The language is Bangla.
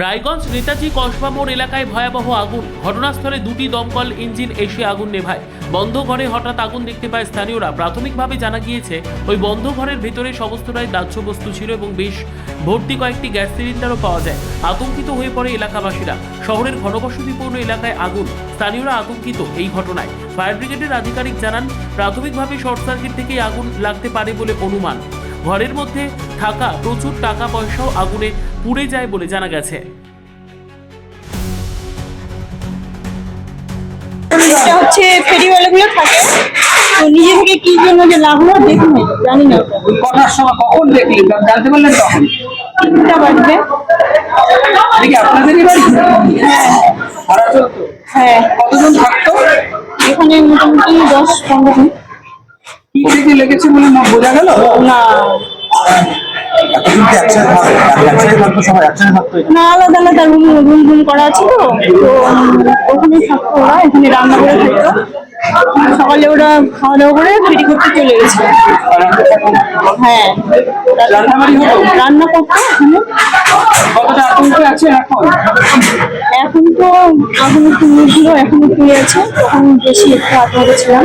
রায়গঞ্জ নেতাজি কসবা মোড় এলাকায় ভয়াবহ আগুন। ঘটনাস্থলে দুটি দমকল ইঞ্জিন এসে আগুন নেভায়। বন্ধ ঘরে হঠাৎ আগুন দেখতে পায় স্থানীয়রা। প্রাথমিকভাবে জানা গিয়েছে, ওই বন্ধ ঘরের ভেতরে সমস্তটাই দাহ্য বস্তু ছিল এবং বেশ ভর্তি কয়েকটি গ্যাস সিলিন্ডারও পাওয়া যায়। আতঙ্কিত হয়ে পড়ে এলাকাবাসীরা। শহরের ঘনবসতিপূর্ণ এলাকায় আগুন। স্থানীয়রা আতঙ্কিত এই ঘটনায়। ফায়ার ব্রিগেডের আধিকারিক জানান, প্রাথমিকভাবে শর্ট সার্কিট থেকেই আগুন লাগতে পারে বলে অনুমান। ঘরের মধ্যে থাকা প্রচুর টাকা পয়সাও আগুনে পুড়ে যায় বলে জানা গেছে। এটা হচ্ছে ফেরিওয়ালাগুলো থাকে। তো নিজে থেকে কি জন্য যে লাগল দেখুন জানি না। ওটা। সময় কখন দেখলেন জানতে পারলেন তখন? তিনটা বাজবে। দেখি আপনাদেরই বাড়ি? ভাড়া চলতো হ্যাঁ। কতজন থাকতো? এখানে মোটামুটি দশ পনেরো জন কি লেগেছে বলে না বোঝা গেল? না। এখানে। না আলাদা আলাদা রুম রুম রুম করা আছে তো ওখানে থাকতো ওরা এখানে রান্না করে থাকতো। সকালে ওরা খাওয়া দাওয়া করে ফেরি করতে চলে গেছে। হ্যাঁ। রান্না করতো এখানে। এখন? এখন তো আগুন একটু নিয়েছিল এখন একটু আছে। তখন বেশি একটু আতঙ্ক ছিলাম।